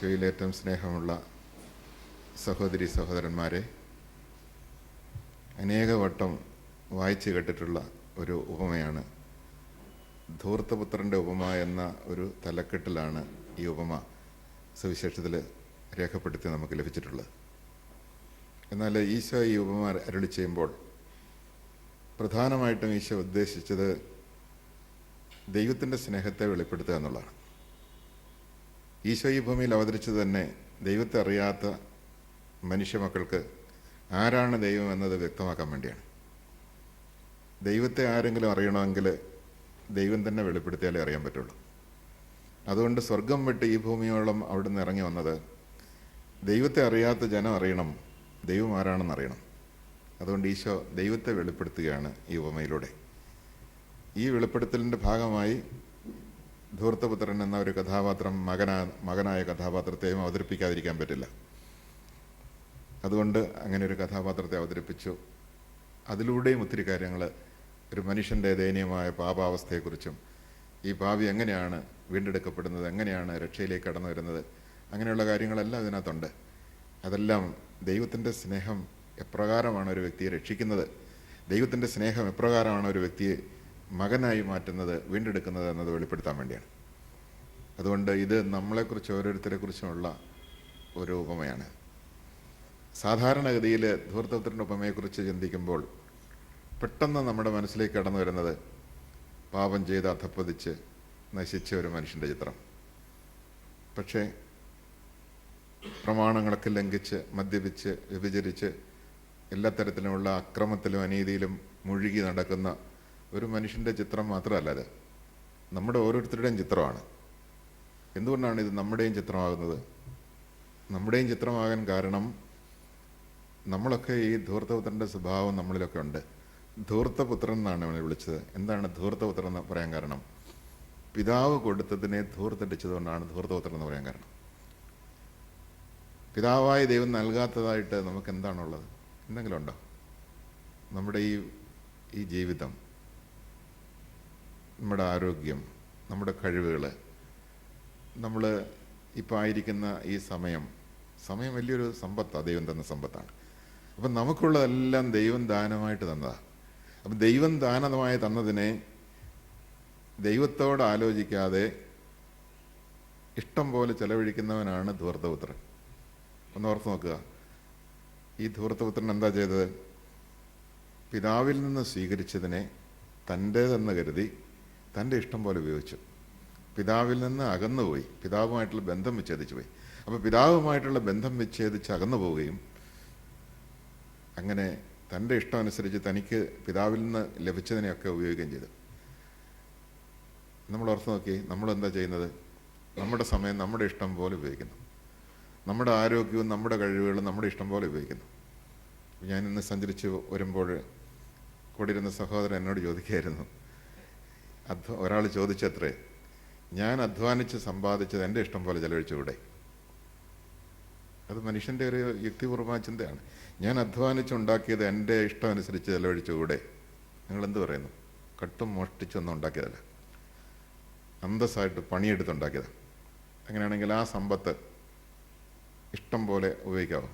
ഈശോയിൽ ഏറ്റവും സ്നേഹമുള്ള സഹോദരി സഹോദരന്മാരെ അനേക വട്ടം വായിച്ചു കേട്ടിട്ടുള്ള ഒരു ഉപമയാണ്. ധൂർത്തപുത്രന്റെ ഉപമ എന്ന ഒരു തലക്കെട്ടിലാണ് ഈ ഉപമ സുവിശേഷത്തിൽ രേഖപ്പെടുത്തി നമുക്ക് ലഭിച്ചിട്ടുള്ളത്. എന്നാൽ ഈശോ ഈ ഉപമ അരുളി ചെയ്യുമ്പോൾ പ്രധാനമായിട്ടും ഈശോ ഉദ്ദേശിച്ചത് ദൈവത്തിന്റെ സ്നേഹത്തെ വെളിപ്പെടുത്തുക എന്നുള്ളതാണ്. ഈശോ ഈ ഭൂമിയിൽ അവതരിച്ചത് തന്നെ ദൈവത്തെ അറിയാത്ത മനുഷ്യമക്കൾക്ക് ആരാണ് ദൈവം എന്നത് വ്യക്തമാക്കാൻ വേണ്ടിയാണ്. ദൈവത്തെ ആരെങ്കിലും അറിയണമെങ്കിൽ ദൈവം തന്നെ വെളിപ്പെടുത്തിയാലേ അറിയാൻ പറ്റുള്ളൂ. അതുകൊണ്ട് സ്വർഗം വിട്ട് ഈ ഭൂമിയോളം അവിടുന്ന് ഇറങ്ങി വന്നത് ദൈവത്തെ അറിയാത്ത ജനം അറിയണം ദൈവം ആരാണെന്ന് അറിയണം. അതുകൊണ്ട് ഈശോ ദൈവത്തെ വെളിപ്പെടുത്തുകയാണ് ഈ ഉപമയിലൂടെ. ഈ വെളിപ്പെടുത്തലിന്റെ ഭാഗമായി ധൂർത്തപുത്രൻ എന്ന ഒരു കഥാപാത്രം മകനാ മകനായ കഥാപാത്രത്തെയും അവതരിപ്പിക്കാതിരിക്കാൻ പറ്റില്ല. അതുകൊണ്ട് അങ്ങനെ ഒരു കഥാപാത്രത്തെ അവതരിപ്പിച്ചു. അതിലൂടെയും ഒത്തിരി കാര്യങ്ങൾ ഒരു മനുഷ്യന്റെ ദയനീയമായ പാപാവസ്ഥയെക്കുറിച്ചും ഈ ഭാവി എങ്ങനെയാണ് വീണ്ടെടുക്കപ്പെടുന്നത് എങ്ങനെയാണ് രക്ഷയിലേക്ക് കടന്നു വരുന്നത് അങ്ങനെയുള്ള കാര്യങ്ങളെല്ലാം ഇതിനകത്തുണ്ട്. അതെല്ലാം ദൈവത്തിന്റെ സ്നേഹം എപ്രകാരമാണ് ഒരു വ്യക്തിയെ രക്ഷിക്കുന്നത്? ദൈവത്തിന്റെ സ്നേഹം എപ്രകാരമാണ് ഒരു വ്യക്തിയെ മകനായി മാറ്റുന്നത് വീണ്ടെടുക്കുന്നത് എന്നത് വെളിപ്പെടുത്താൻ വേണ്ടിയാണ്. അതുകൊണ്ട് ഇത് നമ്മളെക്കുറിച്ച് ഓരോരുത്തരെക്കുറിച്ചുമുള്ള ഒരു ഉപമയാണ്. സാധാരണഗതിയിൽ ധൂർത്തപുത്രന്റെ ഉപമയെക്കുറിച്ച് ചിന്തിക്കുമ്പോൾ പെട്ടെന്ന് നമ്മുടെ മനസ്സിലേക്ക് കടന്നു വരുന്നത് പാപം ചെയ്ത് അധപ്പതിച്ച് നശിച്ച ഒരു മനുഷ്യന്റെ ചിത്രം. പക്ഷേ പ്രമാണങ്ങളൊക്കെ ലംഘിച്ച് മദ്യപിച്ച് വ്യഭിചരിച്ച് എല്ലാ തരത്തിലുമുള്ള അക്രമത്തിലും അനീതിയിലും മുഴുകി നടക്കുന്ന ഒരു മനുഷ്യന്റെ ചിത്രം മാത്രമല്ല അത്. നമ്മുടെ ഓരോരുത്തരുടെയും ചിത്രമാണ്. എന്തുകൊണ്ടാണ് ഇത് നമ്മുടെയും ചിത്രമാകുന്നത്? നമ്മുടെയും ചിത്രമാകാൻ കാരണം നമ്മളൊക്കെ ഈ ധൂർത്തപുത്രന്റെ സ്വഭാവം നമ്മളിലൊക്കെ ഉണ്ട്. ധൂർത്തപുത്രൻ എന്നാണ് അവനെ വിളിച്ചത്. എന്താണ് ധൂർത്തപുത്രൻ എന്ന് പറയാൻ കാരണം? പിതാവ് കൊടുത്തതിനെ ധൂർത്തടിച്ചതുകൊണ്ടാണ് ധൂർത്തപുത്രൻ എന്ന് പറയാൻ കാരണം. പിതാവായ ദൈവം നൽകാത്തതായിട്ട് നമുക്ക് എന്താണുള്ളത്? എന്തെങ്കിലും ഉണ്ടോ നമ്മുടെ ഈ ഈ ജീവിതം. നമ്മുടെ ആരോഗ്യം നമ്മുടെ കഴിവുകൾ നമ്മൾ ഇപ്പോൾ ആയിരിക്കുന്ന ഈ സമയം സമയം വലിയൊരു സമ്പത്താണ് ദൈവം തന്ന സമ്പത്താണ്. അപ്പം നമുക്കുള്ളതെല്ലാം ദൈവം ദാനമായിട്ട് തന്നതാണ് അപ്പം ദൈവം ദാനമായി തന്നതിനെ ദൈവത്തോട് ആലോചിക്കാതെ ഇഷ്ടം പോലെ ചെലവഴിക്കുന്നവനാണ് ധൂർത്തപുത്രൻ. ഒന്ന് ഓർത്ത് നോക്കുക. ഈ ധൂർത്തപുത്രൻ എന്താ ചെയ്തത്? പിതാവിൽ നിന്ന് സ്വീകരിച്ചതിനെ തന്റേതെന്ന് കരുതി തന്റെ ഇഷ്ടം പോലെ ഉപയോഗിച്ചു. പിതാവിൽ നിന്ന് അകന്നുപോയി. പിതാവുമായിട്ടുള്ള ബന്ധം വിച്ഛേദിച്ചു പോയി. അപ്പോൾ പിതാവുമായിട്ടുള്ള ബന്ധം വിച്ഛേദിച്ച് അകന്നു പോവുകയും അങ്ങനെ തന്റെ ഇഷ്ടം അനുസരിച്ച് തനിക്ക് പിതാവിൽ നിന്ന് ലഭിച്ചതിനെയൊക്കെ ഉപയോഗിക്കുകയും ചെയ്തു. നമ്മൾ ഓർത്ത് നോക്കി നമ്മൾ എന്താ ചെയ്യുന്നത്? നമ്മുടെ സമയം നമ്മുടെ ഇഷ്ടം പോലെ ഉപയോഗിക്കുന്നു. നമ്മുടെ ആരോഗ്യവും നമ്മുടെ കഴിവുകളും നമ്മുടെ ഇഷ്ടം പോലെ ഉപയോഗിക്കുന്നു. ഞാൻ ഇന്ന് സഞ്ചരിച്ച് വരുമ്പോൾ കൂടിയിരുന്ന സഹോദരൻ എന്നോട് ചോദിക്കുകയായിരുന്നു അധ്വ ഒരാൾ ചോദിച്ചത്രേ ഞാൻ അധ്വാനിച്ച് സമ്പാദിച്ചത് എന്റെ ഇഷ്ടം പോലെ ചെലവഴിച്ചുകൂടെ അത് മനുഷ്യന്റെ ഒരു യുക്തിപൂർവമായ ചിന്തയാണ്. ഞാൻ അധ്വാനിച്ചുണ്ടാക്കിയത് എന്റെ ഇഷ്ടം അനുസരിച്ച് ചെലവഴിച്ചുകൂടെ നിങ്ങൾ എന്ത് പറയുന്നു? കട്ടും മോഷ്ടിച്ചൊന്നും ഉണ്ടാക്കിയതല്ല. അന്തസ്സായിട്ട് പണിയെടുത്തുണ്ടാക്കിയതാണ് അങ്ങനെയാണെങ്കിൽ ആ സമ്പത്ത് ഇഷ്ടം പോലെ ഉപയോഗിക്കാവോ?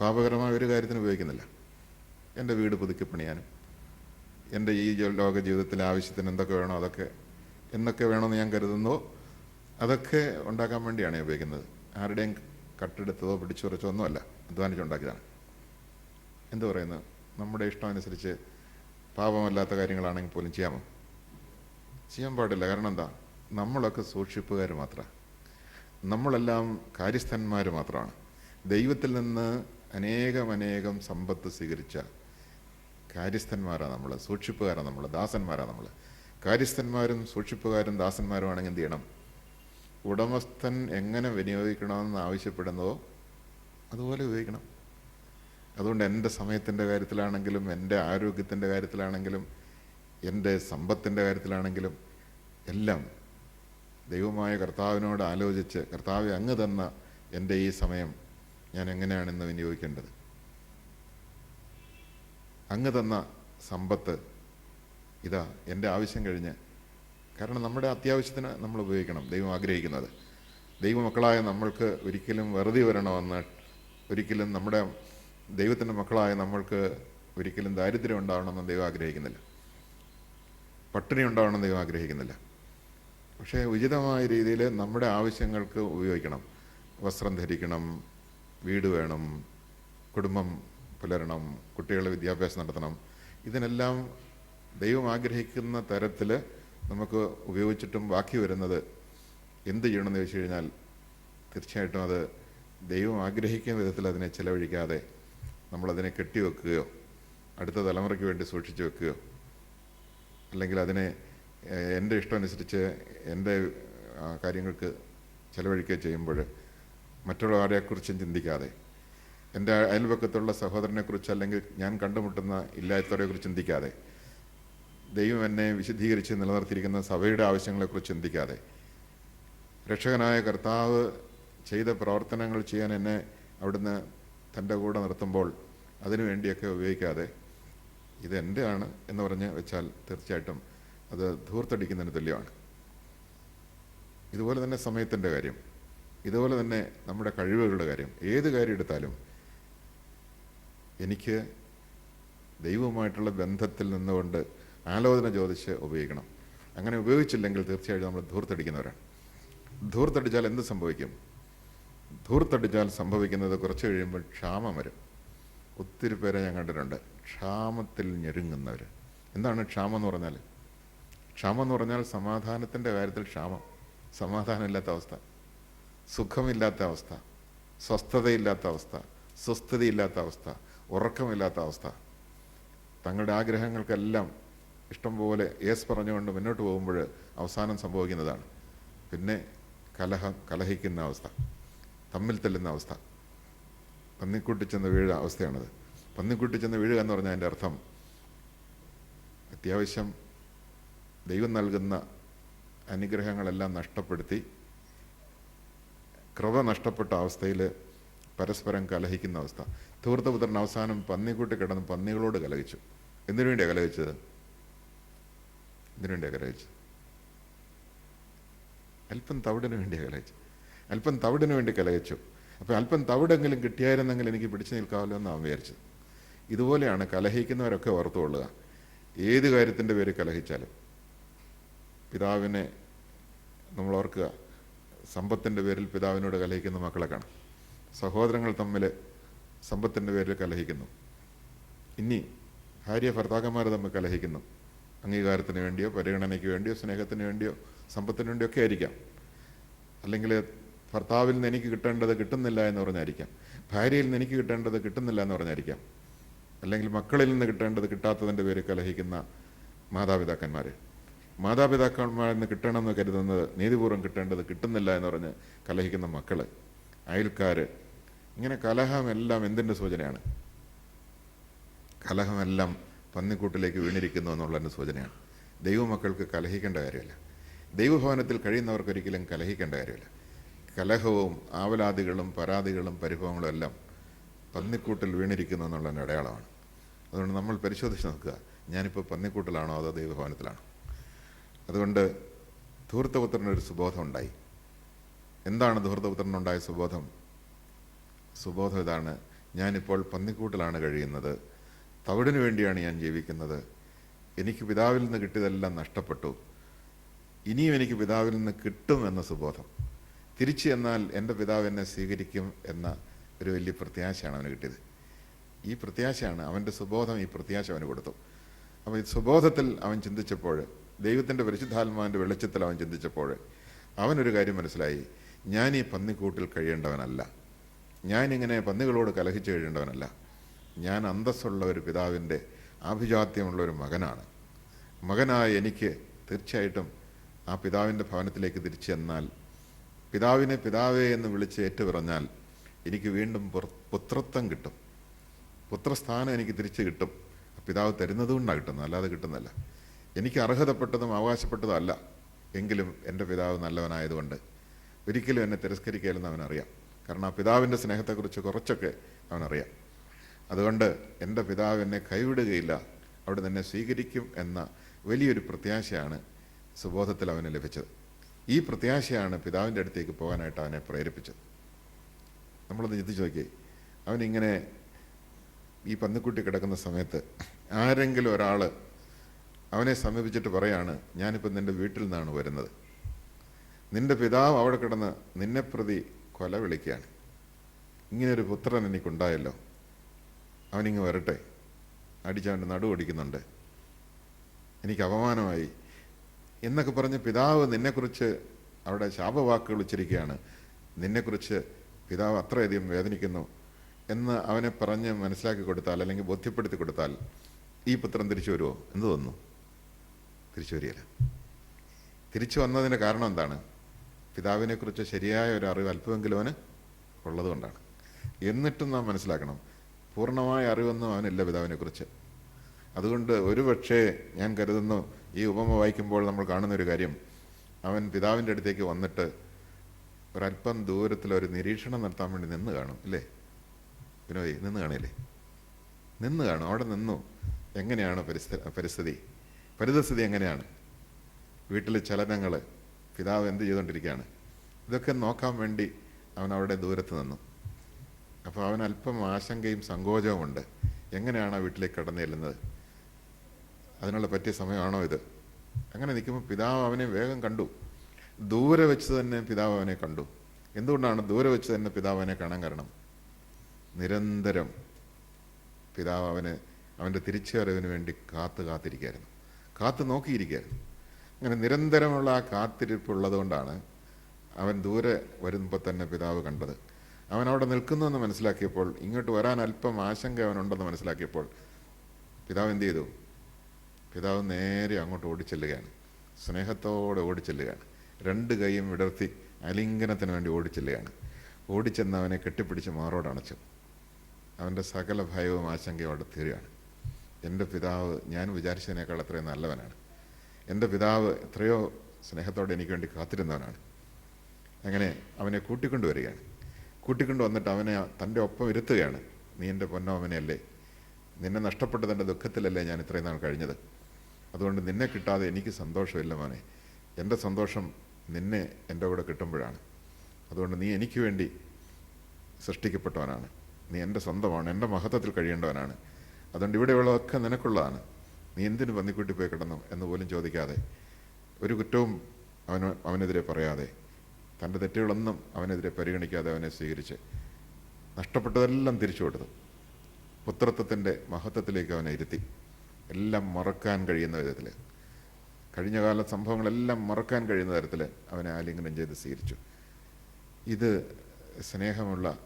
പാപകരമായ ഒരു കാര്യത്തിന് ഉപയോഗിക്കുന്നില്ല. എന്റെ വീട് പുതുക്കി പണിയാനും എന്റെ ഈ ലോക ജീവിതത്തിൽ ആവശ്യത്തിന് എന്തൊക്കെ വേണോ അതൊക്കെ എന്നൊക്കെ വേണമെന്ന് ഞാൻ കരുതുന്നു. അതൊക്കെ ഉണ്ടാക്കാൻ വേണ്ടിയാണ് ഉപയോഗിക്കുന്നത്. ആരുടെയും കട്ടെടുത്തതോ പിടിച്ചുറച്ചോ ഒന്നുമല്ല. അധ്വാനിച്ചുണ്ടാക്കിയതാണ് എന്തു പറയുന്നത് നമ്മുടെ ഇഷ്ടം അനുസരിച്ച് പാപമല്ലാത്ത കാര്യങ്ങളാണെങ്കിൽ പോലും ചെയ്യാമോ? ചെയ്യാൻ പാടില്ല. കാരണം എന്താ? നമ്മളൊക്കെ സൂക്ഷിപ്പുകാർ മാത്രമാണ് നമ്മളെല്ലാം കാര്യസ്ഥന്മാർ മാത്രമാണ് ദൈവത്തിൽ നിന്ന് അനേകം അനേകം സമ്പത്ത് സ്വീകരിച്ച കാര്യസ്ഥന്മാരാണ് നമ്മൾ സൂക്ഷിപ്പുകാരാണ് നമ്മൾ ദാസന്മാരാണ് നമ്മൾ കാര്യസ്ഥന്മാരും സൂക്ഷിപ്പുകാരും ദാസന്മാരുമാണെങ്കിൽ എന്ത് ചെയ്യണം? ഉടമസ്ഥൻ എങ്ങനെ വിനിയോഗിക്കണമെന്ന് ആവശ്യപ്പെടുന്നതോ അതുപോലെ ഉപയോഗിക്കണം. അതുകൊണ്ട് എന്റെ സമയത്തിന്റെ കാര്യത്തിലാണെങ്കിലും എന്റെ ആരോഗ്യത്തിന്റെ കാര്യത്തിലാണെങ്കിലും എന്റെ സമ്പത്തിന്റെ കാര്യത്തിലാണെങ്കിലും എല്ലാം ദൈവമായ കർത്താവിനോട് ആലോചിച്ച് കർത്താവ് അങ്ങ് തന്ന എന്റെ ഈ സമയം ഞാൻ എങ്ങനെയാണെന്ന് വിനിയോഗിക്കേണ്ടത്? അങ്ങ് തന്ന സമ്പത്ത് ഇതാ എന്റെ ആവശ്യം കഴിഞ്ഞ്. കാരണം നമ്മുടെ അത്യാവശ്യത്തിന് നമ്മൾ ഉപയോഗിക്കണം ദൈവം ആഗ്രഹിക്കുന്നത്. ദൈവമക്കളായ നമ്മൾക്ക് ഒരിക്കലും വെറുതെ വരണമെന്ന് ഒരിക്കലും നമ്മുടെ ദൈവത്തിന്റെ മക്കളായ നമ്മൾക്ക് ഒരിക്കലും ദാരിദ്ര്യം ഉണ്ടാവണമെന്ന് ദൈവം ആഗ്രഹിക്കുന്നില്ല. പട്ടിണി ഉണ്ടാവണമെന്ന് ദൈവം ആഗ്രഹിക്കുന്നില്ല. പക്ഷേ ഉചിതമായ രീതിയിൽ നമ്മുടെ ആവശ്യങ്ങൾക്ക് ഉപയോഗിക്കണം. വസ്ത്രം ധരിക്കണം വീട് വേണം കുടുംബം പുലരണം കുട്ടികളെ വിദ്യാഭ്യാസം നടത്തണം. ഇതിനെല്ലാം ദൈവം ആഗ്രഹിക്കുന്ന തരത്തിൽ നമുക്ക് ഉപയോഗിച്ചിട്ടും ബാക്കി വരുന്നത് എന്ത് ചെയ്യണമെന്ന് ചോദിച്ചു കഴിഞ്ഞാൽ തീർച്ചയായിട്ടും അത് ദൈവം ആഗ്രഹിക്കുന്ന വിധത്തിൽ അതിനെ ചെലവഴിക്കാതെ നമ്മളതിനെ കെട്ടിവെക്കുകയോ അടുത്ത തലമുറയ്ക്ക് വേണ്ടി സൂക്ഷിച്ചു വെക്കുകയോ അല്ലെങ്കിൽ അതിനെ എന്റെ ഇഷ്ടമനുസരിച്ച് എന്റെ കാര്യങ്ങൾക്ക് ചെലവഴിക്കുകയോ ചെയ്യുമ്പോൾ മറ്റുള്ളവരെക്കുറിച്ചും ചിന്തിക്കാതെ എന്റെ അയൽപക്കത്തുള്ള സഹോദരനെക്കുറിച്ച് അല്ലെങ്കിൽ ഞാൻ കണ്ടുമുട്ടുന്ന ഇല്ലാത്തവരെക്കുറിച്ച് ചിന്തിക്കാതെ ദൈവം എന്നെ വിശദീകരിച്ച് നിലനിർത്തിയിരിക്കുന്ന സഭയുടെ ആവശ്യങ്ങളെക്കുറിച്ച് ചിന്തിക്കാതെ രക്ഷകനായ കർത്താവ് ചെയ്ത പ്രവർത്തനങ്ങൾ ചെയ്യാൻ എന്നെ അവിടുന്ന് തന്റെ കൂടെ നിർത്തുമ്പോൾ അതിനുവേണ്ടിയൊക്കെ ഉപയോഗിക്കാതെ ഇത് എന്റെ ആണ് എന്ന് പറഞ്ഞ് വെച്ചാൽ തീർച്ചയായിട്ടും അത് ധൂർത്തടിക്കുന്നതിന് തുല്യമാണ്. ഇതുപോലെ തന്നെ സമയത്തിന്റെ കാര്യം ഇതുപോലെ തന്നെ നമ്മുടെ കഴിവുകളുടെ കാര്യം ഏത് കാര്യം എടുത്താലും എനിക്ക് ദൈവവുമായിട്ടുള്ള ബന്ധത്തിൽ നിന്നുകൊണ്ട് ആലോചന ചോദിച്ച് ഉപയോഗിക്കണം. അങ്ങനെ ഉപയോഗിച്ചില്ലെങ്കിൽ തീർച്ചയായിട്ടും നമ്മൾ ധൂർത്തടിക്കുന്നവരാണ്. ധൂർത്തടിച്ചാൽ എന്ത് സംഭവിക്കും? ധൂർത്തടിച്ചാൽ സംഭവിക്കുന്നത് കുറച്ച് കഴിയുമ്പോൾ ക്ഷാമം വരും. ഒത്തിരി പേരെ ഞാൻ കണ്ടിട്ടുണ്ട് ക്ഷാമത്തിൽ ഞെരുങ്ങുന്നവർ എന്താണ് ക്ഷാമം എന്ന് പറഞ്ഞാൽ ക്ഷാമം എന്ന് പറഞ്ഞാൽ സമാധാനത്തിന്റെ കാര്യത്തിൽ ക്ഷാമം. സമാധാനമില്ലാത്ത അവസ്ഥ. സുഖമില്ലാത്ത അവസ്ഥ. സ്വസ്ഥതയില്ലാത്ത അവസ്ഥ. സ്വസ്ഥതയില്ലാത്ത അവസ്ഥ. ഉറക്കമില്ലാത്ത അവസ്ഥ. തങ്ങളുടെ ആഗ്രഹങ്ങൾക്കെല്ലാം ഇഷ്ടംപോലെ ഏസ് പറഞ്ഞുകൊണ്ട് മുന്നോട്ട് പോകുമ്പോൾ അവസാനം സംഭവിക്കുന്നതാണ്. പിന്നെ കലഹം കലഹിക്കുന്ന അവസ്ഥ തമ്മിൽ തെല്ലുന്ന അവസ്ഥ. പന്നിക്കുട്ടി ചെന്ന് വീഴുക അവസ്ഥയാണത്. പന്നിക്കുട്ടി ചെന്ന് വീഴുക എന്ന് പറഞ്ഞാൽ അതിന്റെ അർത്ഥം അത്യാവശ്യം ദൈവം നൽകുന്ന അനുഗ്രഹങ്ങളെല്ലാം നഷ്ടപ്പെടുത്തി കൃപ നഷ്ടപ്പെട്ട അവസ്ഥയിൽ പരസ്പരം കലഹിക്കുന്ന അവസ്ഥ. ധൂർത്തപുത്രൻ അവസാനം പന്നിക്കൂട്ടി കിടന്ന് പന്നികളോട് കലഹിച്ചു. എന്തിനു വേണ്ടിയാണ് കലഹിച്ചത്? എന്തിനു വേണ്ടിയാണ് കലഹിച്ചത്? അല്പം തവിടിന് വേണ്ടിയാണ് കലഹിച്ചു അല്പം തവിടിന് വേണ്ടി കലഹിച്ചു. അപ്പോൾ അല്പം തവിടെങ്കിലും കിട്ടിയായിരുന്നെങ്കിൽ എനിക്ക് പിടിച്ചു നിൽക്കാമല്ലോ എന്ന് അവൻ വിചാരിച്ചത്. ഇതുപോലെയാണ് കലഹിക്കുന്നവരൊക്കെ ഓർത്തുകൊള്ളുക. ഏത് കാര്യത്തിന്റെ പേര് കലഹിച്ചാലും. പിതാവിനെ നമ്മൾ ഓർക്കുക. സമ്പത്തിന്റെ പേരിൽ പിതാവിനോട് കലഹിക്കുന്ന മക്കളെ കാണാം. സഹോദരങ്ങൾ തമ്മിൽ സമ്പത്തിന്റെ പേരിൽ കലഹിക്കുന്നു. ഇനി ഭാര്യ ഭർത്താക്കന്മാർ തമ്മിൽ കലഹിക്കുന്നു. അംഗീകാരത്തിന് വേണ്ടിയോ പരിഗണനയ്ക്ക് വേണ്ടിയോ സ്നേഹത്തിന് വേണ്ടിയോ സമ്പത്തിന് വേണ്ടിയോ ഒക്കെ ആയിരിക്കാം. അല്ലെങ്കിൽ ഭർത്താവിൽ നിന്ന് എനിക്ക് കിട്ടേണ്ടത് കിട്ടുന്നില്ല എന്ന് പറഞ്ഞായിരിക്കാം. ഭാര്യയിൽ നിന്ന് എനിക്ക് കിട്ടേണ്ടത് കിട്ടുന്നില്ല എന്ന് പറഞ്ഞായിരിക്കാം. അല്ലെങ്കിൽ മക്കളിൽ നിന്ന് കിട്ടേണ്ടത് കിട്ടാത്തതിന്റെ പേര് കലഹിക്കുന്ന മാതാപിതാക്കന്മാർ മാതാപിതാക്കന്മാരിൽ നിന്ന് കിട്ടണമെന്ന് കരുതുന്നത് നീതിപൂർവം കിട്ടേണ്ടത് കിട്ടുന്നില്ല എന്ന് പറഞ്ഞ് കലഹിക്കുന്ന മക്കൾ അയൽക്കാർ ഇങ്ങനെ കലഹമെല്ലാം എന്തിന്റെ സൂചനയാണ്? കലഹമെല്ലാം പന്നിക്കൂട്ടിലേക്ക് വീണിരിക്കുന്നു എന്നുള്ളതിന്റെ സൂചനയാണ്. ദൈവമക്കൾക്ക് കലഹിക്കേണ്ട കാര്യമില്ല. ദൈവഭവനത്തിൽ കഴിയുന്നവർക്കൊരിക്കലും കലഹിക്കേണ്ട കാര്യമില്ല. കലഹവും ആവലാദികളും പരാതികളും പരിഭവങ്ങളും എല്ലാം പന്നിക്കൂട്ടിൽ വീണിരിക്കുന്നു എന്നുള്ളതിന്റെ അടയാളമാണ്. അതുകൊണ്ട് നമ്മൾ പരിശോധിച്ച് നോക്കുക ഞാനിപ്പോൾ പന്നിക്കൂട്ടിലാണോ അതോ ദൈവഭവനത്തിലാണോ? അതുകൊണ്ട് ധൂർത്തപുത്രനൊരു സുബോധം ഉണ്ടായി. എന്താണ് ധൂർത്തപുത്രനുണ്ടായ സുബോധം? സുബോധം ഇതാണ് ഞാനിപ്പോൾ പന്നിക്കൂട്ടിലാണ് കഴിയുന്നത്. തവിടിനു വേണ്ടിയാണ് ഞാൻ ജീവിക്കുന്നത്. എനിക്ക് പിതാവിൽ നിന്ന് കിട്ടിയതെല്ലാം നഷ്ടപ്പെട്ടു. ഇനിയും എനിക്ക് പിതാവിൽ നിന്ന് കിട്ടും എന്ന സുബോധം. തിരിച്ചു എന്നാൽ എന്റെ പിതാവ് എന്നെ സ്വീകരിക്കും എന്ന ഒരു വലിയ പ്രത്യാശയാണ് അവന് കിട്ടിയത്. ഈ പ്രത്യാശയാണ് അവന്റെ സുബോധം ഈ പ്രത്യാശ അവന് കൊടുത്തു. അപ്പോൾ ഈ സുബോധത്തിൽ അവൻ ചിന്തിച്ചപ്പോൾ ദൈവത്തിന്റെ പരിശുദ്ധാത്മാവിന്റെ വെളിച്ചത്തിൽ അവൻ ചിന്തിച്ചപ്പോൾ അവനൊരു കാര്യം മനസ്സിലായി. ഞാൻ ഈ പന്നിക്കൂട്ടിൽ കഴിയേണ്ടവനല്ല. ഞാനിങ്ങനെ പന്നികളോട് കലഹിച്ചു കഴിയേണ്ടവനല്ല. ഞാൻ അന്തസ്സുള്ള ഒരു പിതാവിന്റെ ആഭിജാത്യമുള്ള ഒരു മകനാണ്. മകനായ എനിക്ക് തീർച്ചയായിട്ടും ആ പിതാവിന്റെ ഭവനത്തിലേക്ക് തിരിച്ചു ചെന്നാൽ പിതാവിനെ പിതാവേ എന്ന് വിളിച്ച് ഏറ്റുപറഞ്ഞാൽ എനിക്ക് വീണ്ടും പുത്രത്വം കിട്ടും. പുത്രസ്ഥാനം എനിക്ക് തിരിച്ചു കിട്ടും. പിതാവ് തരുന്നത് കൊണ്ടാണ് കിട്ടുന്നത് അല്ലാതെ കിട്ടുന്നില്ല എനിക്ക് അർഹതപ്പെട്ടതും അവകാശപ്പെട്ടതും അല്ല. എങ്കിലും എന്റെ പിതാവ് നല്ലവനായതുകൊണ്ട് ഒരിക്കലും എന്നെ തിരസ്കരിക്കില്ലെന്ന് അവനറിയാം. കാരണം ആ പിതാവിന്റെ സ്നേഹത്തെക്കുറിച്ച് കുറച്ചൊക്കെ അവനറിയാം. അതുകൊണ്ട് എന്റെ പിതാവ് എന്നെ കൈവിടുകയില്ല. അവിടെ തന്നെ സ്വീകരിക്കും എന്ന വലിയൊരു പ്രത്യാശയാണ് സുബോധത്തിൽ അവന് ലഭിച്ചത്. ഈ പ്രത്യാശയാണ് പിതാവിന്റെ അടുത്തേക്ക് പോകാനായിട്ട് അവനെ പ്രേരിപ്പിച്ചത്. നമ്മളൊന്ന് ചിന്തിച്ച് നോക്കിയേ അവനിങ്ങനെ ഈ പന്നിക്കുട്ടി കിടക്കുന്ന സമയത്ത് ആരെങ്കിലും ഒരാൾ അവനെ സമീപിച്ചിട്ട് പറയാണ് ഞാനിപ്പോൾ നിന്റെ വീട്ടിൽ നിന്നാണ് വരുന്നത്. നിന്റെ പിതാവ് അവിടെ കിടന്ന് നിന്നെ പ്രതി കൊല വിളിക്കുകയാണ്. ഇങ്ങനൊരു പുത്രൻ എനിക്കുണ്ടായല്ലോ. അവനിങ്ങ് വരട്ടെ. അടിച്ചവന്റെ നടു ഓടിക്കുന്നുണ്ട്. എനിക്ക് അപമാനമായി. എന്നൊക്കെ പറഞ്ഞ് പിതാവ് നിന്നെക്കുറിച്ച് അവിടെ ശാപവാക്കുകൾ ഉച്ചരിക്കുകയാണ്. നിന്നെക്കുറിച്ച് പിതാവ് അത്രയധികം വേദനിക്കുന്നു എന്ന് അവനെ പറഞ്ഞ് മനസ്സിലാക്കി കൊടുത്താൽ അല്ലെങ്കിൽ ബോധ്യപ്പെടുത്തി കൊടുത്താൽ ഈ പുത്രൻ തിരിച്ചു വരുമോ? എന്ന് തോന്നുന്നു. തിരിച്ചു വരികയില്ല. തിരിച്ചു വന്നതിന്റെ കാരണം എന്താണ്? പിതാവിനെക്കുറിച്ച് ശരിയായ ഒരു അറിവ് അല്പമെങ്കിലും അവന് ഉള്ളതുകൊണ്ടാണ്. എന്നിട്ടും നാം മനസ്സിലാക്കണം പൂർണമായ അറിവൊന്നും അവനില്ല പിതാവിനെക്കുറിച്ച്. അതുകൊണ്ട് ഒരു പക്ഷേ ഞാൻ കരുതുന്നു ഈ ഉപമ വായിക്കുമ്പോൾ നമ്മൾ കാണുന്ന ഒരു കാര്യം അവൻ പിതാവിന്റെ അടുത്തേക്ക് വന്നിട്ട് ഒരല്പം ദൂരത്തിൽ ഒരു നിരീക്ഷണം നടത്താൻ വേണ്ടി നിന്ന് കാണും ഇല്ലേ? വിനോദി നിന്ന് കാണില്ലേ? നിന്ന് കാണും അവിടെ നിന്നു. എങ്ങനെയാണ് പരിസ്ഥിതി പരിസ്ഥിതി? പരിതസ്ഥിതി എങ്ങനെയാണ്? വീട്ടിലെ ചലനങ്ങൾ പിതാവ് എന്ത് ചെയ്തുകൊണ്ടിരിക്കുകയാണ്. ഇതൊക്കെ നോക്കാൻ വേണ്ടി അവൻ അവിടെ ദൂരത്ത് നിന്നു. അപ്പോൾ അവൻ അല്പം ആശങ്കയും സങ്കോചവുമുണ്ട് എങ്ങനെയാണ് ആ വീട്ടിലേക്ക് കടന്നു ചെല്ലുന്നത്? അതിനുള്ള പറ്റിയ സമയമാണോ ഇത്? അങ്ങനെ നിൽക്കുമ്പോൾ പിതാവ് അവനെ വേഗം കണ്ടു. ദൂരെ വെച്ച് തന്നെ പിതാവ് അവനെ കണ്ടു. എന്തുകൊണ്ടാണ് ദൂരെ വെച്ച് തന്നെ പിതാവ് അവനെ കാണാൻ കാരണം? നിരന്തരം പിതാവ് അവന് അവന്റെ തിരിച്ചറിവിന് വേണ്ടി കാത്തു കാത്തിരിക്കുകയായിരുന്നു. കാത്തു നോക്കിയിരിക്കുകയായിരുന്നു. അങ്ങനെ നിരന്തരമുള്ള ആ കാത്തിരിപ്പ് ഉള്ളതുകൊണ്ടാണ് അവൻ ദൂരെ വരുമ്പോൾ തന്നെ പിതാവ് കണ്ടത്. അവൻ അവിടെ നിൽക്കുന്നു എന്ന് മനസ്സിലാക്കിയപ്പോൾ ഇങ്ങോട്ട് വരാൻ അല്പം ആശങ്ക അവനുണ്ടെന്ന് മനസ്സിലാക്കിയപ്പോൾ പിതാവ് എന്ത് ചെയ്തു? പിതാവ് നേരെ അങ്ങോട്ട് ഓടിച്ചെല്ലുകയാണ്. സ്നേഹത്തോടെ ഓടിച്ചെല്ലുകയാണ്. രണ്ട് കൈയും വിടർത്തി അലിംഗനത്തിന് വേണ്ടി ഓടിച്ചെല്ലുകയാണ്. ഓടിച്ചെന്ന് അവനെ കെട്ടിപ്പിടിച്ച് മാറോടണച്ചു അവന്റെ സകല ഭയവും ആശങ്കയും അവിടെ തീരുകയാണ്. എന്റെ പിതാവ് ഞാൻ വിചാരിച്ചതിനേക്കാൾ അത്രയും നല്ലവനാണ്. എന്റെ പിതാവ് എത്രയോ സ്നേഹത്തോടെ എനിക്ക് വേണ്ടി കാത്തിരുന്നവനാണ്. അങ്ങനെ അവനെ കൂട്ടിക്കൊണ്ടുവരികയാണ് കൂട്ടിക്കൊണ്ടു വന്നിട്ട് അവനെ തന്റെ ഒപ്പം ഇരുത്തുകയാണ്. നീ എന്റെ പൊന്നോമനയല്ലേ നിന്നെ നഷ്ടപ്പെട്ടതിന്റെ ദുഃഖത്തിലല്ലേ ഞാൻ ഇത്രയും നാൾ കഴിഞ്ഞത്? അതുകൊണ്ട് നിന്നെ കിട്ടാതെ എനിക്ക് സന്തോഷമില്ല മോനെ. എന്റെ സന്തോഷം നിന്നെ എന്റെ കൂടെ കിട്ടുമ്പോഴാണ്. അതുകൊണ്ട് നീ എനിക്ക് വേണ്ടി സൃഷ്ടിക്കപ്പെട്ടവനാണ്. നീ എന്റെ സ്വന്തമാണ് എന്റെ മഹത്വത്തിൽ കഴിയേണ്ടവനാണ്. അതുകൊണ്ട് ഇവിടെയുള്ളതൊക്കെ നിനക്കുള്ളതാണ്. നീ എന്തിനു പന്നിക്കുട്ടി പോയി കിടന്നു എന്ന് പോലും ചോദിക്കാതെ ഒരു കുറ്റവും അവന് അവനെതിരെ പറയാതെ തന്റെ തെറ്റുകളൊന്നും അവനെതിരെ പരിഗണിക്കാതെ അവനെ സ്വീകരിച്ച് നഷ്ടപ്പെട്ടതെല്ലാം തിരിച്ചു കൊടുത്തു. പുത്രത്വത്തിന്റെ മഹത്വത്തിലേക്ക് അവനെ ഇരുത്തി. എല്ലാം മറക്കാൻ കഴിയുന്ന വിധത്തിൽ കഴിഞ്ഞ കാല സംഭവങ്ങളെല്ലാം മറക്കാൻ കഴിയുന്ന തരത്തിൽ അവനെ ആലിംഗനം ചെയ്ത് സ്വീകരിച്ചു. ഇത് സ്നേഹമുള്ള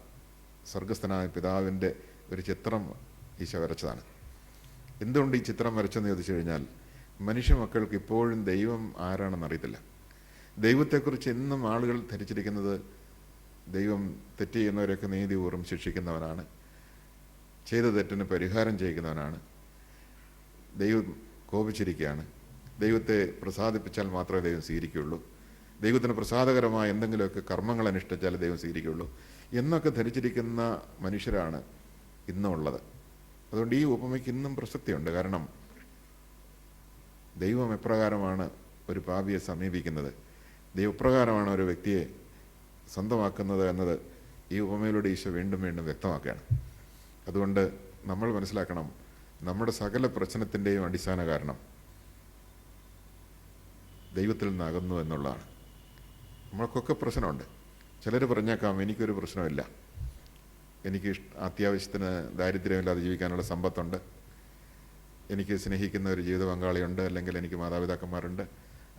സ്വർഗസ്ഥനായ പിതാവിന്റെ ഒരു ചിത്രം ഈശോ വരച്ചതാണ്. എന്തുകൊണ്ട് ഈ ചിത്രം വരച്ചെന്ന് ചോദിച്ചു കഴിഞ്ഞാൽ മനുഷ്യ മക്കൾക്ക് ഇപ്പോഴും ദൈവം ആരാണെന്ന് അറിയത്തില്ല. ദൈവത്തെക്കുറിച്ച് എന്നും ആളുകൾ ധരിച്ചിരിക്കുന്നത് ദൈവം തെറ്റ് ചെയ്യുന്നവരെയൊക്കെ നീതിപൂർവം ശിക്ഷിക്കുന്നവനാണ്. ചെയ്ത തെറ്റിന് പരിഹാരം ചെയ്യുന്നവനാണ് ദൈവം കോപിച്ചിരിക്കുകയാണ്. ദൈവത്തെ പ്രസാദിപ്പിച്ചാൽ മാത്രമേ ദൈവം സ്വീകരിക്കുകയുള്ളൂ. ദൈവത്തിന് പ്രസാദകരമായ എന്തെങ്കിലുമൊക്കെ കർമ്മങ്ങൾ അനുഷ്ഠിച്ചാൽ ദൈവം സ്വീകരിക്കുകയുള്ളൂ. എന്നൊക്കെ ധരിച്ചിരിക്കുന്ന മനുഷ്യരാണ് ഇന്നുള്ളത്. അതുകൊണ്ട് ഈ ഉപമയ്ക്ക് ഇന്നും പ്രസക്തിയുണ്ട്. കാരണം ദൈവം എപ്രകാരമാണ് ഒരു പാപിയെ സമീപിക്കുന്നത്? ദൈവപ്രകാരമാണ് ഒരു വ്യക്തിയെ സ്വന്തമാക്കുന്നത് എന്നത് ഈ ഉപമയിലൂടെ ഈശോ വീണ്ടും വീണ്ടും വ്യക്തമാക്കുകയാണ്. അതുകൊണ്ട് നമ്മൾ മനസ്സിലാക്കണം നമ്മുടെ സകല പ്രശ്നത്തിന്റെയും അടിസ്ഥാന കാരണം ദൈവത്തിൽ നിന്നകന്നു എന്നുള്ളതാണ്. നമ്മൾക്കൊക്കെ പ്രശ്നമുണ്ട്. ചിലർ പറഞ്ഞേക്കാം എനിക്കൊരു പ്രശ്നമില്ല. എനിക്ക് അത്യാവശ്യത്തിന് ദാരിദ്ര്യമില്ലാതെ ജീവിക്കാനുള്ള സമ്പത്തുണ്ട്. എനിക്ക് സ്നേഹിക്കുന്ന ഒരു ജീവിത പങ്കാളിയുണ്ട് അല്ലെങ്കിൽ എനിക്ക് മാതാപിതാക്കന്മാരുണ്ട്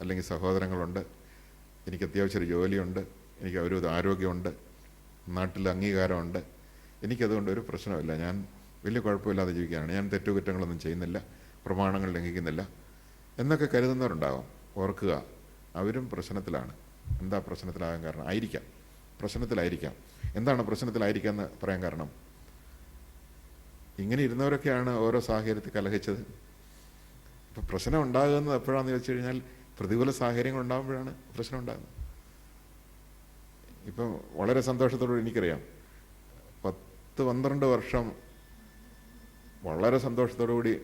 അല്ലെങ്കിൽ സഹോദരങ്ങളുണ്ട്. എനിക്ക് അത്യാവശ്യം ഒരു ജോലിയുണ്ട് എനിക്ക് ഒരു ആരോഗ്യമുണ്ട് നാട്ടിൽ അംഗീകാരമുണ്ട്. എനിക്കതുകൊണ്ട് ഒരു പ്രശ്നമില്ല ഞാൻ വലിയ കുഴപ്പമില്ലാതെ ജീവിക്കുകയാണ്. ഞാൻ തെറ്റുകുറ്റങ്ങളൊന്നും ചെയ്യുന്നില്ല പ്രമാണങ്ങൾ ലംഘിക്കുന്നില്ല എന്നൊക്കെ കരുതുന്നവരുണ്ടാകും ഓർക്കുക അവരും പ്രശ്നത്തിലാണ്. എന്താ പ്രശ്നത്തിലാകാൻ കാരണം? ആയിരിക്കാം. പ്രശ്നത്തിലായിരിക്കാം. എന്താണ് പ്രശ്നത്തിലായിരിക്കാം എന്ന് പറയാൻ കാരണം? ഇങ്ങനെ ഇരുന്നവരൊക്കെയാണ് ഓരോ സാഹചര്യത്തിൽ കലഹിച്ചത്. ഇപ്പം പ്രശ്നം ഉണ്ടാകുന്നത് എപ്പോഴാണെന്ന് ചോദിച്ചു കഴിഞ്ഞാൽ പ്രതികൂല സാഹചര്യങ്ങൾ ഉണ്ടാകുമ്പോഴാണ് പ്രശ്നം ഉണ്ടാകുന്നത്. ഇപ്പം വളരെ സന്തോഷത്തോടുകൂടി എനിക്കറിയാം. പത്ത് പന്ത്രണ്ട് വർഷം വളരെ സന്തോഷത്തോടു കൂടി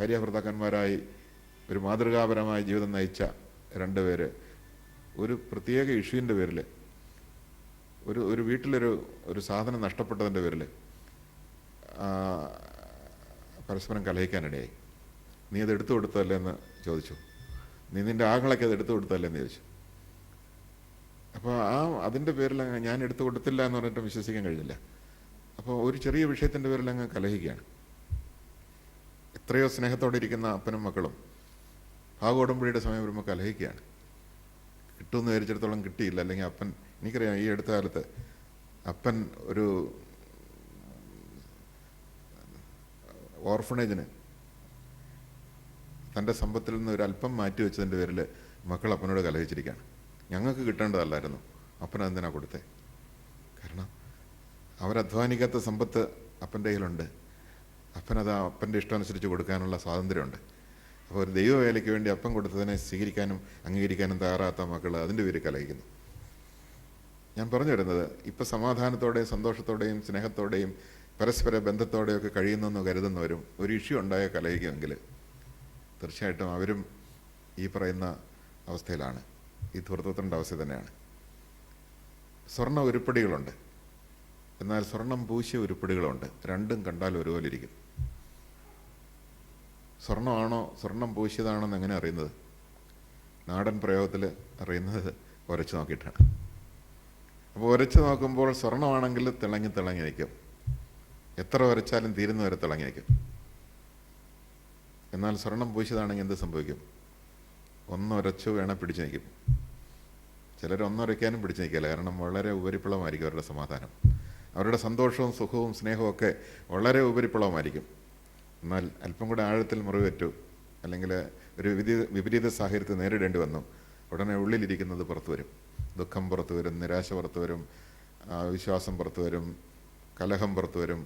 ഭാര്യാഭർത്താക്കന്മാരായി ഒരു മാതൃകാപരമായ ജീവിതം നയിച്ച രണ്ടുപേര് ഒരു പ്രത്യേക ഇഷ്യൂവിന്റെ പേരിൽ ഒരു ഒരു വീട്ടിലൊരു ഒരു സാധനം നഷ്ടപ്പെട്ടതിന്റെ പേരിൽ പരസ്പരം കലഹിക്കാനിടയായി നീ അത് എടുത്തു കൊടുത്തല്ലേ എന്ന് ചോദിച്ചു. നീ നിന്റെ ആകളൊക്കെ അത് എടുത്തു കൊടുത്തല്ലേ എന്ന് ചോദിച്ചു. അപ്പോൾ ആ അതിന്റെ പേരിൽ അങ്ങ് ഞാൻ എടുത്തു കൊടുത്തില്ല എന്ന് പറഞ്ഞിട്ട് വിശ്വസിക്കാൻ കഴിഞ്ഞില്ല. അപ്പോൾ ഒരു ചെറിയ വിഷയത്തിന്റെ പേരിൽ അങ്ങ് കലഹിക്കുകയാണ്. എത്രയോ സ്നേഹത്തോടെ ഇരിക്കുന്ന അപ്പനും മക്കളും ഭാഗോടമ്പടിയുടെ സമയം വരുമ്പോൾ കലഹിക്കുകയാണ്. കിട്ടുമെന്ന് വിചാരിച്ചിടത്തോളം കിട്ടിയില്ല. അല്ലെങ്കിൽ അപ്പൻ എനിക്കറിയാം ഈ അടുത്ത കാലത്ത് അപ്പൻ ഒരു ഓർഫണേജിന് തന്റെ സമ്പത്തിൽ നിന്ന് ഒരു അല്പം മാറ്റി വെച്ചതിന്റെ പേരിൽ മക്കൾ അപ്പനോട് കലഹിച്ചിരിക്കുകയാണ്. ഞങ്ങൾക്ക് കിട്ടേണ്ടതല്ലായിരുന്നു. അപ്പൻ എന്തിനാ കൊടുത്തേ? കാരണം അവരധ്വാനിക്കാത്ത സമ്പത്ത് അപ്പന്റെ കയ്യിലുണ്ട്. അപ്പനത് അപ്പന്റെ ഇഷ്ടമനുസരിച്ച് കൊടുക്കാനുള്ള സ്വാതന്ത്ര്യമുണ്ട്. അപ്പോൾ ഒരു ദൈവവേലയ്ക്ക് വേണ്ടി അപ്പം കൊടുത്തതിനെ സ്വീകരിക്കാനും അംഗീകരിക്കാനും തയ്യാറാത്ത മക്കൾ അതിന്റെ പേര് കലഹിക്കുന്നു. ഞാൻ പറഞ്ഞു വരുന്നത് ഇപ്പം സമാധാനത്തോടെയും സന്തോഷത്തോടെയും സ്നേഹത്തോടെയും പരസ്പര ബന്ധത്തോടെയൊക്കെ കഴിയുന്നെന്ന് കരുതുന്നവരും ഒരു ഇഷ്യൂ ഉണ്ടായ കലയിക്കുമെങ്കിൽ തീർച്ചയായിട്ടും അവരും ഈ പറയുന്ന അവസ്ഥയിലാണ്. ഈ ധൂർത്തത്തിന്റെ അവസ്ഥ തന്നെയാണ്. സ്വർണ ഉരുപ്പടികളുണ്ട്. എന്നാൽ സ്വർണം പൂശിയ ഉരുപ്പടികളുണ്ട്. രണ്ടും കണ്ടാൽ ഒരുപോലെ ഇരിക്കും സ്വർണമാണോ സ്വർണം പൂശിയതാണോ എന്ന് എങ്ങനെ അറിയുന്നത്? നാടൻ പ്രയോഗത്തിൽ അറിയുന്നത് ഉരച്ചു നോക്കിയിട്ടാണ്. അപ്പോൾ ഉരച്ച് നോക്കുമ്പോൾ സ്വർണമാണെങ്കിൽ തിളങ്ങി തിളങ്ങി നിൽക്കും. എത്ര ഉരച്ചാലും തീരുന്ന വരെ തിളങ്ങി നിൽക്കും. എന്നാൽ സ്വർണം പൂശിയതാണെങ്കിൽ എന്ത് സംഭവിക്കും? ഒന്നുരച്ചു വേണേൽ പിടിച്ചു നിൽക്കും. ചിലർ ഒന്നൊരയ്ക്കാനും പിടിച്ചു നിൽക്കില്ല. കാരണം വളരെ ഉപരിപ്ലവമായിരിക്കും അവരുടെ സമാധാനം. അവരുടെ സന്തോഷവും സുഖവും സ്നേഹവും ഒക്കെ വളരെ ഉപരിപ്ലവമായിരിക്കും. എന്നാൽ അല്പം കൂടെ ആഴത്തിൽ മുറിവേറ്റു അല്ലെങ്കിൽ ഒരു വിപരീത വിപരീത സാഹചര്യത്തെ നേരിടേണ്ടി വന്നു ഉടനെ ഉള്ളിലിരിക്കുന്നത് പുറത്തു വരും. ദുഃഖം പുറത്തു വരും നിരാശ പുറത്തു വരും വിശ്വാസം പുറത്തു വരും കലഹം പുറത്തു വരും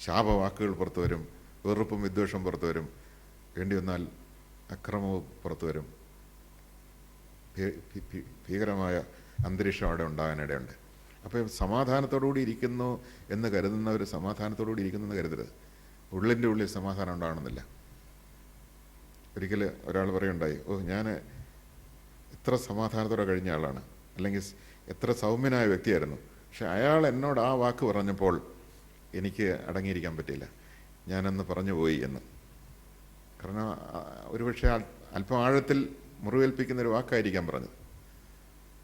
ശാപവാക്കുകൾ പുറത്തു വരും വെറുപ്പും വിദ്വേഷവും പുറത്തു വരും. വേണ്ടി വന്നാൽ അക്രമവും പുറത്തു വരും. ഭീകരമായ അന്തരീക്ഷം അവിടെ ഉണ്ടാകാനിടയുണ്ട് അപ്പോൾ സമാധാനത്തോടുകൂടി ഇരിക്കുന്നു എന്ന് കരുതുന്നവർ സമാധാനത്തോടുകൂടി ഇരിക്കുന്നു എന്ന് കരുതരുത്. ഉള്ളിന്റെ ഉള്ളിൽ സമാധാനം ഉണ്ടാകണമെന്നില്ല. ഒരിക്കൽ ഒരാൾ പറയുണ്ടായി ഓ ഞാൻ എത്ര സമാധാനത്തോടെ കഴിഞ്ഞ ആളാണ്. അല്ലെങ്കിൽ എത്ര സൗമ്യനായ വ്യക്തിയായിരുന്നു. പക്ഷെ അയാൾ എന്നോട് ആ വാക്ക് പറഞ്ഞപ്പോൾ എനിക്ക് അടങ്ങിയിരിക്കാൻ പറ്റിയില്ല. ഞാനന്ന് പറഞ്ഞു പോയി എന്ന്. കാരണം ഒരുപക്ഷെ അല്പം ആഴത്തിൽ മുറിവേൽപ്പിക്കുന്ന ഒരു വാക്കായിരിക്കാം പറഞ്ഞത്.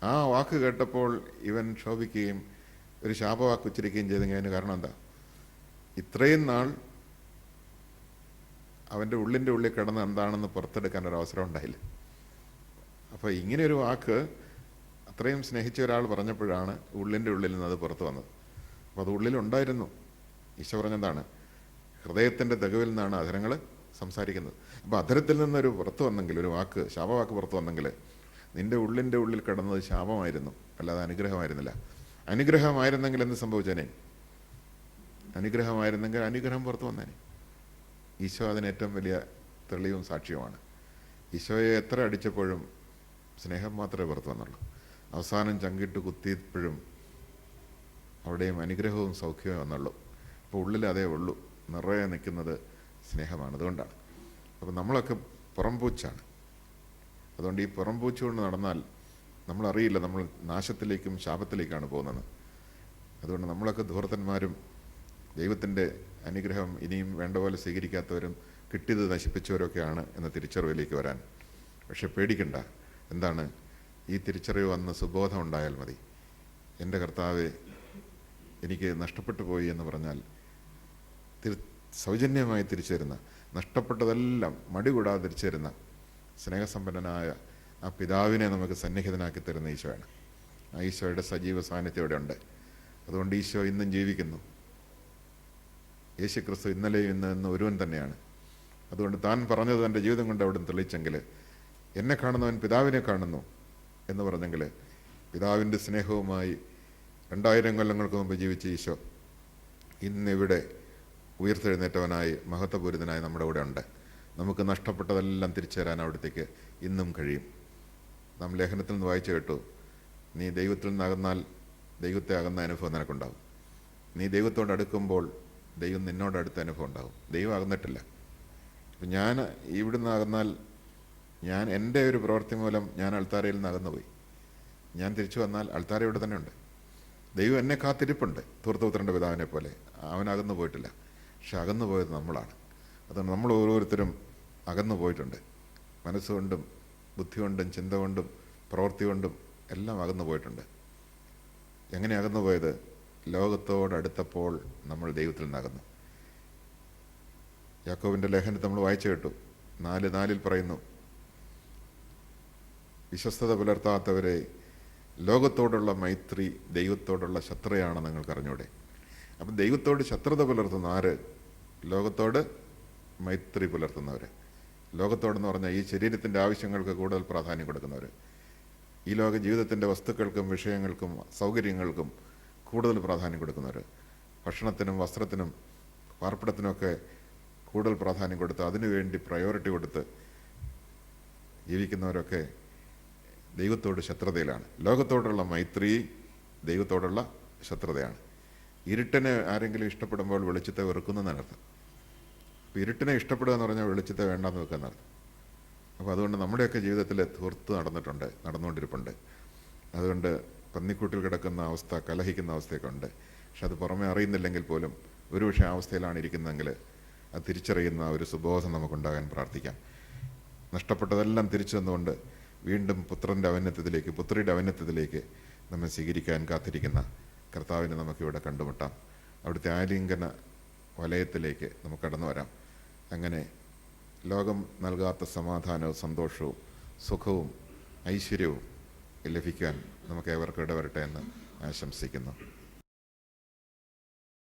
ആ വാക്ക് കേട്ടപ്പോൾ ഇവൻ ശോഭിക്കുകയും ഒരു ശാപവാക്ക് ഉച്ചരിക്കുകയും ചെയ്തെങ്കിൽ അതിന് കാരണം എന്താ? ഇത്രയും നാൾ അവന്റെ ഉള്ളിന്റെ ഉള്ളിൽ കിടന്ന് എന്താണെന്ന് പുറത്തെടുക്കാൻ ഒരു അവസരം ഉണ്ടായില്ല. അപ്പോൾ ഇങ്ങനെ ഒരു വാക്ക് അത്രയും സ്നേഹിച്ച ഒരാൾ പറഞ്ഞപ്പോഴാണ് ഉള്ളിന്റെ ഉള്ളിൽ നിന്ന് അത് പുറത്തു വന്നത്. അപ്പോൾ അത് ഉള്ളിലുണ്ടായിരുന്നു ഈശോ പറഞ്ഞതാണ് ഹൃദയത്തിന്റെ തികവിൽ നിന്നാണ് അധരങ്ങൾ സംസാരിക്കുന്നത്. അപ്പോൾ അധരത്തിൽ നിന്നൊരു പുറത്തു വന്നെങ്കിൽ ഒരു വാക്ക് ശാപവാക്ക് പുറത്തു വന്നെങ്കിൽ നിന്റെ ഉള്ളിന്റെ ഉള്ളിൽ കിടന്നത് ശാപമായിരുന്നു. അല്ലാതെ അനുഗ്രഹമായിരുന്നില്ല. അനുഗ്രഹമായിരുന്നെങ്കിൽ എന്ത് സംഭവിച്ചേനെ? അനുഗ്രഹമായിരുന്നെങ്കിൽ അനുഗ്രഹം പുറത്തു വന്നേനെ. ഈശോ അതിന് ഏറ്റവും വലിയ തെളിവും സാക്ഷ്യവുമാണ്. ഈശോയെ എത്ര അടിച്ചപ്പോഴും സ്നേഹം മാത്രമേ പുറത്തു വന്നുള്ളൂ അവസാനം ചങ്കിട്ട് കുത്തിയപ്പോഴും അവിടെയും അനുഗ്രഹവും സൗഖ്യവും വന്നുള്ളൂ. അപ്പോൾ ഉള്ളിൽ അതേ ഉള്ളൂ. നിറയെ നിൽക്കുന്നത് സ്നേഹമാണ്. അതുകൊണ്ടാണ്. അപ്പോൾ നമ്മളൊക്കെ പുറംപൂച്ചാണ് അതുകൊണ്ട് ഈ പുറംപൂച്ച കൊണ്ട് നടന്നാൽ നമ്മളറിയില്ല നമ്മൾ നാശത്തിലേക്കും ശാപത്തിലേക്കാണ് പോകുന്നത്. അതുകൊണ്ട് നമ്മളൊക്കെ ധൂർത്തന്മാരും ദൈവത്തിന്റെ അനുഗ്രഹം ഇനിയും വേണ്ട പോലെ സ്വീകരിക്കാത്തവരും കിട്ടിയത് നശിപ്പിച്ചവരൊക്കെയാണ് എന്ന തിരിച്ചറിവിലേക്ക് വരാൻ. പക്ഷെ പേടിക്കണ്ട. എന്താണ്? ഈ തിരിച്ചറിവ് വന്ന് സുബോധം ഉണ്ടായാൽ മതി. എന്റെ കർത്താവ് എനിക്ക് നഷ്ടപ്പെട്ടു പോയി എന്ന് പറഞ്ഞാൽ തിരി സൗജന്യമായി തിരിച്ചു തരുന്ന നഷ്ടപ്പെട്ടതെല്ലാം മടി കൂടാതെ തിരിച്ചു തരുന്ന സ്നേഹസമ്പന്നനായ ആ പിതാവിനെ നമുക്ക് സന്നിഹിതനാക്കി തരുന്ന ഈശോയാണ്. ആ ഈശോയുടെ സജീവ സാന്നിധ്യം ഇവിടെ ഉണ്ട്. അതുകൊണ്ട് ഈശോ ഇന്നും ജീവിക്കുന്നു. യേശുക്രിസ്തു ഇന്നലെയും ഇന്ന് ഒരുവൻ തന്നെയാണ്. അതുകൊണ്ട് താൻ പറഞ്ഞത് തന്റെ ജീവിതം കൊണ്ട് അവിടെ തെളിയിച്ചെങ്കിൽ എന്നെ കാണുന്നവൻ പിതാവിനെ കാണുന്നു എന്ന് പറഞ്ഞെങ്കിൽ പിതാവിന്റെ സ്നേഹവുമായി രണ്ടായിരം കൊല്ലങ്ങൾക്ക് മുമ്പ് ജീവിച്ച ഈശോ ഇന്നിവിടെ ഉയർത്തെഴുന്നേറ്റവനായി മഹത്വപൂരിതനായി നമ്മുടെ കൂടെ ഉണ്ട്. നമുക്ക് നഷ്ടപ്പെട്ടതെല്ലാം തിരിച്ചു തരാൻ അവിടത്തേക്ക് ഇന്നും കഴിയും. നാം ലേഖനത്തിൽ നിന്ന് വായിച്ചു കേട്ടു നീ ദൈവത്തിൽ നിന്നകന്നാൽ ദൈവത്തെ അകന്ന അനുഭവം നിനക്കുണ്ടാവും നീ ദൈവത്തോട് അടുക്കുമ്പോൾ ദൈവം നിന്നോട് അടുത്ത അനുഭവം ഉണ്ടാവും ദൈവം അകന്നിട്ടില്ല ഞാൻ ഇവിടുന്ന് അകന്നാൽ ഞാൻ എന്റെ ഒരു പ്രവൃത്തി മൂലം ഞാൻ അൾത്താരയിൽ നിന്ന് അകന്നുപോയി ഞാൻ തിരിച്ചു വന്നാൽ അൾത്താര ഇവിടെ തന്നെ ഉണ്ട്. ദൈവം എന്നെ കാത്തിരിപ്പുണ്ട്. തൂർത്തുപുത്രന്റെ പിതാവിനെ പോലെ. അവൻ അകന്നു പോയിട്ടില്ല. പക്ഷെ അകന്നു പോയത് നമ്മളാണ്. അതുകൊണ്ട് നമ്മൾ ഓരോരുത്തരും അകന്നു പോയിട്ടുണ്ട്. മനസ്സുകൊണ്ടും ബുദ്ധി കൊണ്ടും ചിന്ത കൊണ്ടും പ്രവൃത്തി കൊണ്ടും എല്ലാം അകന്നു പോയിട്ടുണ്ട്. എങ്ങനെ അകന്നു പോയത്? ലോകത്തോടടുത്തപ്പോൾ നമ്മൾ ദൈവത്തിൽ നിന്നകന്നു യാക്കോവിന്റെ ലേഖനത്തെ നമ്മൾ വായിച്ചു കേട്ടു. നാല് നാലിൽ പറയുന്നു വിശ്വസ്തത പുലർത്താത്തവരെ ലോകത്തോടുള്ള മൈത്രി ദൈവത്തോടുള്ള ശത്രുയാണെന്ന് നിങ്ങൾക്ക് അറിഞ്ഞൂടെ അപ്പം ദൈവത്തോട് ശത്രുത പുലർത്തുന്ന ആര്? ലോകത്തോട് മൈത്രി പുലർത്തുന്നവർ ലോകത്തോടെന്ന് പറഞ്ഞാൽ ഈ ശരീരത്തിന്റെ ആവശ്യങ്ങൾക്ക് കൂടുതൽ പ്രാധാന്യം കൊടുക്കുന്നവർ ഈ ലോക ജീവിതത്തിന്റെ വസ്തുക്കൾക്കും വിഷയങ്ങൾക്കും സൗകര്യങ്ങൾക്കും കൂടുതൽ പ്രാധാന്യം കൊടുക്കുന്നവർ ഭക്ഷണത്തിനും വസ്ത്രത്തിനും പാർപ്പിടത്തിനുമൊക്കെ കൂടുതൽ പ്രാധാന്യം കൊടുത്ത് അതിനുവേണ്ടി പ്രയോറിറ്റി കൊടുത്ത് ജീവിക്കുന്നവരൊക്കെ ദൈവത്തോട് ശത്രുതയിലാണ്. ലോകത്തോടുള്ള മൈത്രി ദൈവത്തോടുള്ള ശത്രുതയാണ്. ഇരുട്ടിനെ ആരെങ്കിലും ഇഷ്ടപ്പെടുമ്പോൾ വെളിച്ചത്തെ വെറുക്കുന്നതിനർത്ഥം അപ്പോൾ ഇരുട്ടിനെ ഇഷ്ടപ്പെടുക എന്ന് പറഞ്ഞാൽ വെളിച്ചത്തെ വേണ്ടാന്ന് വെക്കുക എന്നർത്ഥം. അപ്പോൾ അതുകൊണ്ട് നമ്മുടെയൊക്കെ ജീവിതത്തിൽ തീർത്ത് നടന്നിട്ടുണ്ട് നടന്നുകൊണ്ടിരിപ്പുണ്ട്. അതുകൊണ്ട് പന്നിക്കൂട്ടിൽ കിടക്കുന്ന അവസ്ഥ കലഹിക്കുന്ന അവസ്ഥയൊക്കെ ഉണ്ട്. പക്ഷെ അത് പുറമെ അറിയുന്നില്ലെങ്കിൽ പോലും ഒരുപക്ഷെ ആ അവസ്ഥയിലാണ് ഇരിക്കുന്നതെങ്കിൽ അത് തിരിച്ചറിയുന്ന ഒരു സുബോധം നമുക്കുണ്ടാകാൻ പ്രാർത്ഥിക്കാം. നഷ്ടപ്പെട്ടതെല്ലാം തിരിച്ചു തന്നുകൊണ്ട് വീണ്ടും പുത്രന്റെ അവനത്വത്തിലേക്ക് പുത്രിയുടെ അവനത്വത്തിലേക്ക് നമ്മെ സ്വീകരിക്കാൻ കാത്തിരിക്കുന്ന കർത്താവിനെ നമുക്കിവിടെ കണ്ടുമുട്ടാം. അവിടുത്തെ ആലിംഗന വലയത്തിലേക്ക് നമുക്ക് കടന്നു വരാം. അങ്ങനെ ലോകം നൽകാത്ത സമാധാനവും സന്തോഷവും സുഖവും ഐശ്വര്യവും ലഭിക്കാൻ നമുക്ക് ഏവർക്കും ഇടവരട്ടെ എന്ന് ആശംസിക്കുന്നു.